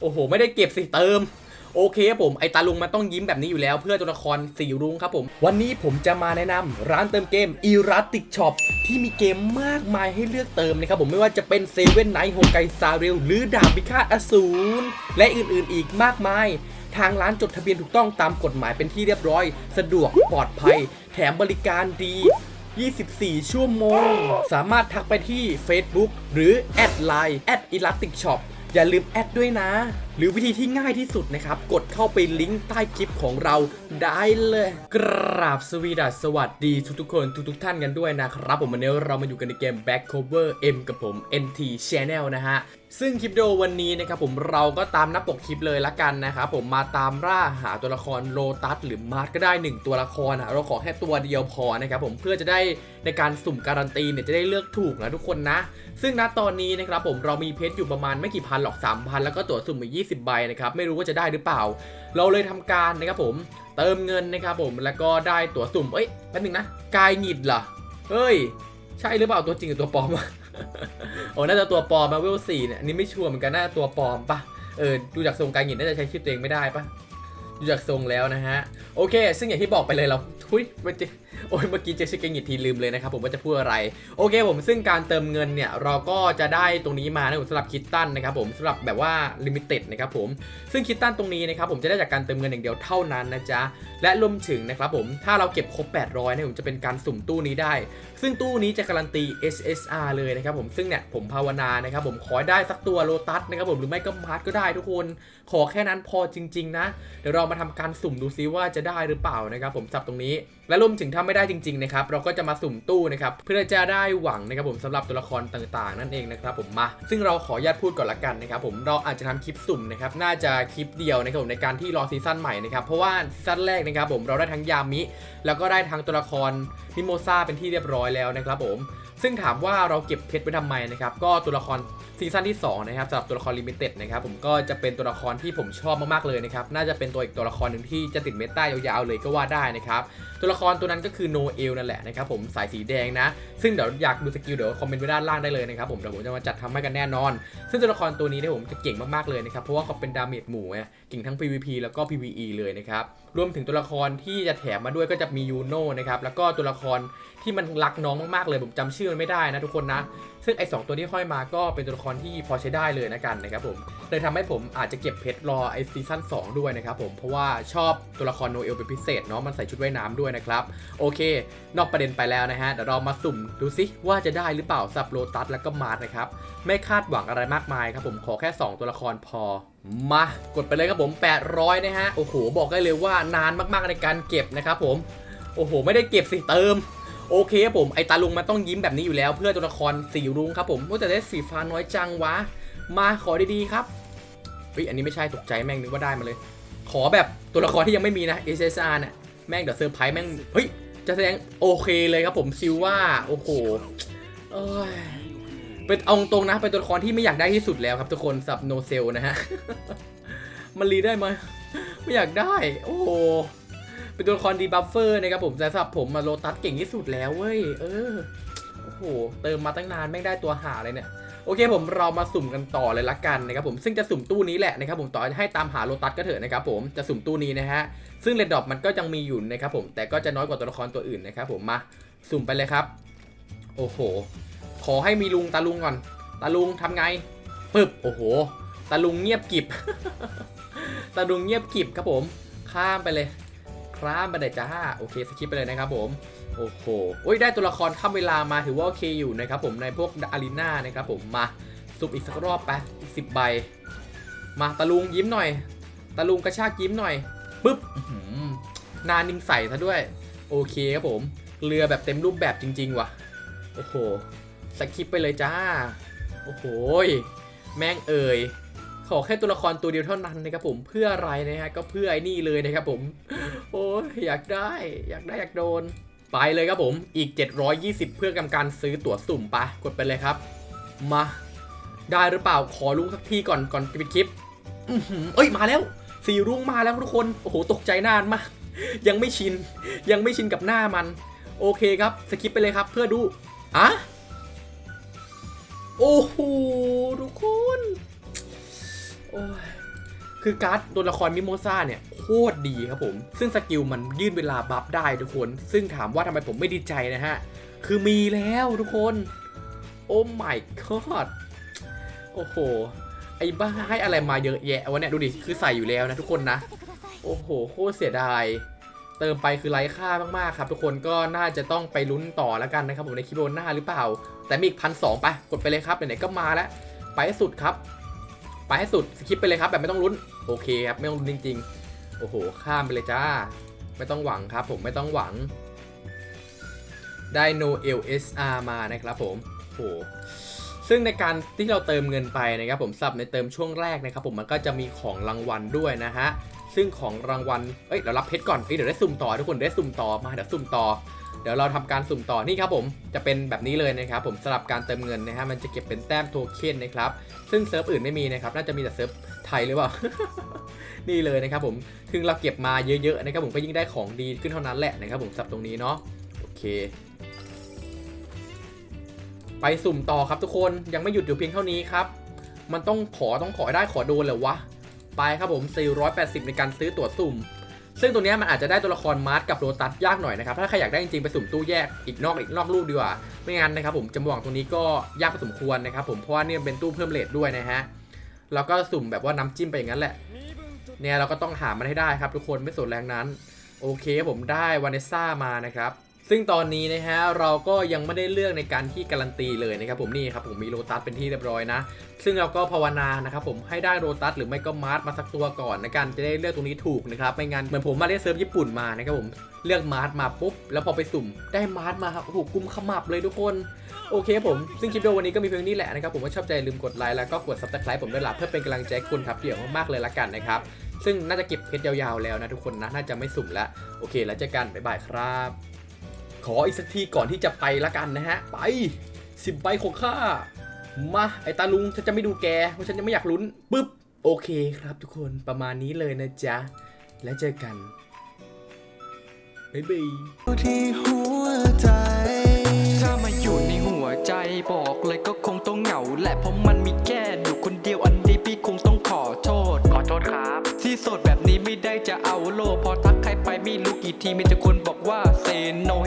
โอ้โห ไม่ได้เก็บสิเติมโอเคครับผมไอตาลุงมันต้องยิ้มแบบนี้อยู่แล้วเพื่อตัวละครสีรุ้งครับผม วันนี้ผมจะมาแนะนำร้านเติมเกม e r a t i c Shop ที่มีเกมมากมายให้เลือกเติมนะครับผมไม่ว่าจะเป็นเซเว่นไนท์โฮไกซาเรลหรือดาบพิฆาตอสูรและอื่นๆอีกมากมาย ทางร้านจดทะเบียนถูกต้องตามกฎหมายเป็นที่เรียบร้อย สะดวกปลอดภัย แถมบริการดี 24 ชั่วโมง สามารถทักไปที่ Facebook หรือแอดไลน์แอด Elastic Shop อย่าลืมแอดด้วยนะ หรือวิธีที่ง่ายที่สุดนะครับ กดเข้าไปลิงก์ใต้คลิปของเราได้เลย กราบสวีดัสสวัสดีทุกทุกคนทุกทกท่านกันด้วยนะครับ ผมวันนี้เรามาอยู่กันในเกม Back Cover M กับผม NT Channel นะฮะ ซึ่งคลิปวิดีโอวันนี้นะครับผมเราก็ตามน้าปกคลิปเลยละกันนะครับผมมาตามล่าหาตัวละครโลตัสหรือมาร์ก็ได้ 1 ตัวละครอะเราขอแค่ตัวเดียวพอนะครับผมเพื่อจะได้ในการสุ่มการันตีเนี่ยจะได้เลือกถูกนะทุกคนนะ ซึ่งณตอนนี้นะครับผมเรามีเพชรอยู่ประมาณไม่กี่พันหรอก 3,000 แล้วก็ตั๋วสุ่มอีก20 ใบนะครับไม่รู้ว่าจะได้หรือเปล่า เราเลยทำการนะครับผมเติมเงินนะครับผมแล้วก็ได้ตั๋วสุ่มเอ้ยแป๊บนึงนะกายหงิดเหรอเฮ้ย ใช่หรือเปล่าตัวจริงหรือตัวปลอมวะ โอ้น่าจะตัวปลอมมาเวลสี่เนี่ยอันนี้ไม่ชัวร์เหมือนกันน่าจะตัวปลอมปะเออดูจากทรงการหงิดน่าจะใช้ชื่อตัวเองไม่ได้ปะดูจากทรงแล้วนะฮะโอเค ซึ่งอย่างที่บอกไปเลยเราทุยมันจะ โอ้ยเมื่อกี้เจอชื่เกงหงิดทีลืมเลยนะครับผมว่าจะพูดอะไร โอเคผมซึ่งการเติมเงินเนี่ยเราก็จะได้ตรงนี้มานะผมสำหรับคิตตันนะครับผมสำหรับแบบว่าลิมิเต็ดนะครับผมซึ่งคิตตันตรงนี้นะครับผมจะได้จากการเติมเงินอย่างเดียวเท่านั้นนะจ๊ะและรวมถึงนะครับผมถ้าเราเก็บครบ 800เนี่ยผมจะเป็นการสุ่มตู้นี้ได้ ซึ่งตู้นี้จะการันตี SSR เลยนะครับผมซึ่งเนี่ยผมภาวนานะครับผมขอได้สักตัวโลตัสนะครับผมหรือไม่ก็มาร์ทก็ได้ทุกคน ขอแค่นั้นพอจริง ๆ นะ เดี๋ยวเรามาทำการสุ่มดูซิว่าจะได้หรือเปล่านะครับผมสับตรงนี้ และรวมถึงถ้าไม่ได้จริงๆนะครับเราก็จะมาสุ่มตู้นะครับเพื่อจะได้หวังนะครับผมสำหรับตัวละครต่างๆ นั่นเองนะครับผมมา ซึ่งเราขออนุญาตพูดก่อนละกันนะครับผมเราอาจจะทำคลิปสุ่มนะครับน่าจะคลิปเดียวนะครับผมในการที่รอซีซั่นใหม่นะครับเพราะว่าซีซั่นแรกนะครับผมเราได้ทั้งยามิ แล้วก็ได้ทั้งตัวละครนิโมซาเป็นที่เรียบร้อยแล้วนะครับผม ซึ่งถามว่าเราเก็บเพชรไว้ทำไมนะครับก็ตัวละครซีซั่นที่2นะครับสำหรับตัวละครลิมิเต็ดนะครับผมก็จะเป็นตัวละครที่ผมชอบมากๆเลยนะครับน่าจะเป็นตัวอีกตัวละครหนึ่งที่จะติดเมตายาวๆเลยก็ว่าได้นะครับตัวละครตัวนั้นก็คือโนเอลนั่นแหละนะครับผมสายสีแดงนะ ซึ่งเดี๋ยวอยากดูสกิลเดี๋ยวคอมเมนต์ไว้ด้านล่างได้เลยนะครับผมเดี๋ยวผมจะมาจัดทำให้กันแน่นอน ซึ่งตัวละครตัวนี้เนี่ยผมจะเก่งมากๆเลยนะครับเพราะว่าเขาเป็นดาเมจหมู่ไงเก่งทั้ง PVP แล้วก็ PVE เลยนะครับ รวมถึงตัวละครที่จะแถมมาด้วยก็จะมียูโน่นะครับแล้วก็ตัวละครที่มันรักน้องมากๆเลยผมจำชื่อมันไม่ได้นะทุกคนนะ ซึ่งไอ้สองตัวที่ห้อยมาก็เป็นตัวละครที่พอใช้ได้เลยนะกันนะครับผมเลยทำให้ผมอาจจะเก็บเพชรรอไอซีซั่น2ด้วยนะครับผมเพราะว่าชอบตัวละครโนเอลเป็นพิเศษเนาะมันใส่ชุดว่ายน้ำด้วยนะครับโอเค นอกประเด็นไปแล้วนะฮะเดี๋ยวเรามาสุ่มดูซิว่าจะได้หรือเปล่าสับโลตัสแล้วก็มาร์ทนะครับไม่คาดหวังอะไรมากมายครับผมขอแค่ 2 ตัวละครพอ มากดไปเลยครับผม 800 นะฮะ โอ้โห บอกได้เลยว่านานมากๆในการเก็บนะครับผม โอ้โห ไม่ได้เก็บสิ เติม โอเคครับผม ไอตาลุงมันต้องยิ้มแบบนี้อยู่แล้ว เพื่อตัวละครสีรุ้งครับผมว่าแต่ได้สีฟ้าน้อยจังวะ มาขอดีๆครับเฮ้ยอันนี้ไม่ใช่ตกใจแม่งนึกว่าได้มาเลย ขอแบบตัวละครที่ยังไม่มีนะ SSR เนี่ยแม่งเดี๋ยวเซอร์ไพรส์แม่ง เฮ้ย จะแสดงโอเคเลยครับผมซิว่า โอ้โหเอ้ย เป็นเอาตรงนะเป็นตัวละครที่ไม่อยากได้ที่สุดแล้วครับทุกคนสับโนเซลนะฮะ มันรีได้ไหมไม่อยากได้ โอ้เป็นตัวละครดีบัฟเฟอร์นะครับผมแต่สับผมมาโลตัสเก่งที่สุดแล้วเว้ยเออโอ้โหเติมมาตั้งนานแม่ได้ตัวหาเลยเนี่ยโอเคผมเรามาสุ่มกันต่อเลยละกันนะครับผมซึ่งจะสุ่มตู้นี้แหละนะครับผมต่อให้ตามหาโลตัสก็เถอะนะครับผมจะสุ่มตู้นี้นะฮะซึ่งเรดดอปมันก็ยังมีอยู่นะครับผมแต่ก็จะน้อยกว่าตัวละครตัวอื่นนะครับผมมาสุ่มไปเลยครับ โอ้โห ขอให้มีลุงตาลุงก่อน ตาลุงทำไงปึ๊บโอ้โห ตาลุงเงียบกิบ ตาลุงเงียบกิบครับผม ข้ามไปเลยข้ามไปเลยจ้าโอเคสคิปไปเลยนะครับผมโอ้โหโอ้ยได้ตัวละครข้ามเวลามาถือว่าโอเคอยู่นะครับผมในพวกอารีนานะครับผมมาสุ่มอีกสักรอบไปอีกสิบใบ มาตาลุงยิ้มหน่อยตาลุงกระชากยิ้มหน่อยปุ๊บนานิ่งใส่ซะด้วย โอเคครับผมเรือแบบเต็มรูปแบบจริง ๆ ว่ะ โอ้โห สคิปไปเลยจ้า โอ้โหแม่งเอ่ยขอแค่ตัวละครตัวเดียวเท่านั้นนะครับผมเพื่ออะไรนะฮะก็เพื่อไอ้นี่เลยนะครับผม โอ้ยอยากได้ อยากได้อยากโดน ไปเลยครับผมอีก 720 เพื่อกำการซื้อตั๋วสุ่มไปะกดไปเลยครับ มาได้หรือเปล่าขอรู้สักทีก่อนก่อนปิดคลิปเอ้ยมาแล้วสีรุ้งมาแล้วทุกคนโอ้โหตกใจนานมาก ยังไม่ชิน ยังไม่ชินกับหน้ามัน โอเคครับสกิปไปเลยครับ เพื่อดูอะ โอ้โหทุกคน โอ้ย คือการ์ดตัวละครมิโมซ่าเนี่ยโคตรดีครับผม ซึ่งสกิลมันยืดเวลาบัฟได้ทุกคน ซึ่งถามว่าทำไมผมไม่ดีใจนะฮะ คือมีแล้วทุกคน โอ้ my god โอ้โห ไอ้บ้าให้อะไรมาเยอะแยะวะเนี่ย ดูดิ คือใส่อยู่แล้วนะทุกคนนะ โอ้โห โคตรเสียดาย เติมไปคือไร้ค่ามากๆครับทุกคนก็น่าจะต้องไปลุ้นต่อแล้วกันนะครับผมในคลิปโดนหน้าหรือเปล่า แต่มีอีกพันสองไปกดไปเลยครับไหนๆก็มาแล้ว ไปให้สุดครับ ไปให้สุดสคิปไปเลยครับแบบไม่ต้องลุ้นโอเคครับไม่ต้องลุ้นจริง ๆ โอ้โห ข้ามไปเลยจ้า ไม่ต้องหวังครับ ผมไม่ต้องหวัง ได้ no LSR มานะครับผมโอ้โห ซึ่งในการที่เราเติมเงินไปนะครับผมสับในเติมช่วงแรกนะครับผมมันก็จะมีของรางวัลด้วยนะฮะซึ่งของรางวัลเอ้ยเดี๋ยวรับเพชรก่อนเอ้ยเดี๋ยวได้สุ่มต่อทุกคนได้สุ่มต่อมาเดี๋ยวสุ่มต่อเดี๋ยวเราทำการสุ่มต่อนี่ครับผมจะเป็นแบบนี้เลยนะครับผมสำหรับการเติมเงินนะฮะมันจะเก็บเป็นแต้มโทเค็นนะครับซึ่งเซิร์ฟอื่นไม่มีนะครับน่าจะมีแต่เซิร์ฟไทยหรือเปล่านี่เลยนะครับผมถึงเราเก็บมาเยอะๆนะครับผมก็ยิ่งได้ของดีขึ้นเท่านั้นแหละนะครับผมสับตรงนี้เนาะโอเค ไปสุ่มต่อครับทุกคนยังไม่หยุดอยู่เพียงเท่านี้ครับ มันต้องขอต้องขอได้ขอโดนเลยวะ ไปครับผม 480 ในการซื้อตั๋วสุ่ม ซึ่งตัวนี้มันอาจจะได้ตัวละครมาร์ทกับโรตัสยากหน่อยนะครับ ถ้าใครอยากได้จริงๆไปสุ่มตู้แยกอีกนอกอีกนอกรูปดีกว่า ไม่งั้นนะครับผมจำหวังตรงนี้ก็ยากพอสมควรนะครับผม เพราะว่าเนี่ยเป็นตู้เพิ่มเลทด้วยนะฮะ แล้วก็สุ่มแบบว่าน้ำจิ้มไปอย่างนั้นแหละ เนี่ยเราก็ต้องหามันให้ได้ครับทุกคนไม่สนแรงนั้น โอเคผมได้วานเนซ่ามานะครับ ซึ่งตอนนี้นะฮะเราก็ยังไม่ได้เลือกในการที่การันตีเลยนะครับผมนี่ครับผมมีโรตัสเป็นที่เรียบร้อยนะ ซึ่งเราก็ภาวนานะครับผมให้ได้โรตัสหรือไม่ก็มาร์ทมาสักตัวก่อนในการจะได้เลือกตรงนี้ถูกนะครับไม่งั้นเหมือนผมมาเล่นเซิร์ฟญี่ปุ่นมานะครับผมเลือกมาร์ทมาปุ๊บแล้วพอไปสุ่มได้มาร์ทมาครับโอ้โหกุมขมับเลยทุกคนโอเคผมซึ่งคลิปวิดีโอวันนี้ก็มีเพียงนี้แหละนะครับผมก็ชอบใจลืมกดไลค์แล้วก็กด subscribe ผมด้วยล่ะเพื่อเป็นกำลังใจคุณครับเดี๋ยวมากๆเลยละกันนะครับซึ่งน่าจะเก็บเพชรยาวๆแล้วนะทุกคนนะน่าจะไม่สุ่มแล้วโอเค แล้วเจอกันบ๊ายบายครับ ขออีกสักทีก่อนที่จะไปละกันนะฮะ ไปสิบใบของข้า มาไอตาลุงฉันจะไม่ดูแกเพราะฉันยังไม่อยากลุ้นปึ๊บโอเคครับทุกคนประมาณนี้เลยนะจ๊ะ แล้วเจอกัน บ๊ายบายที่หัวใจถ้ามาอยู่ในหัวใจบอกเลยก็คงต้องเหงาแหละเพราะมันมีแค่อยู่คนเดียวอันนี้พี่คงต้องขอโทษ ขอโทษครับ ที่โสดแบบนี้ไม่ได้จะเอาโลกพอทักใครไปไม่รู้กี่ทีมีแต่คนบอกว่าเซโน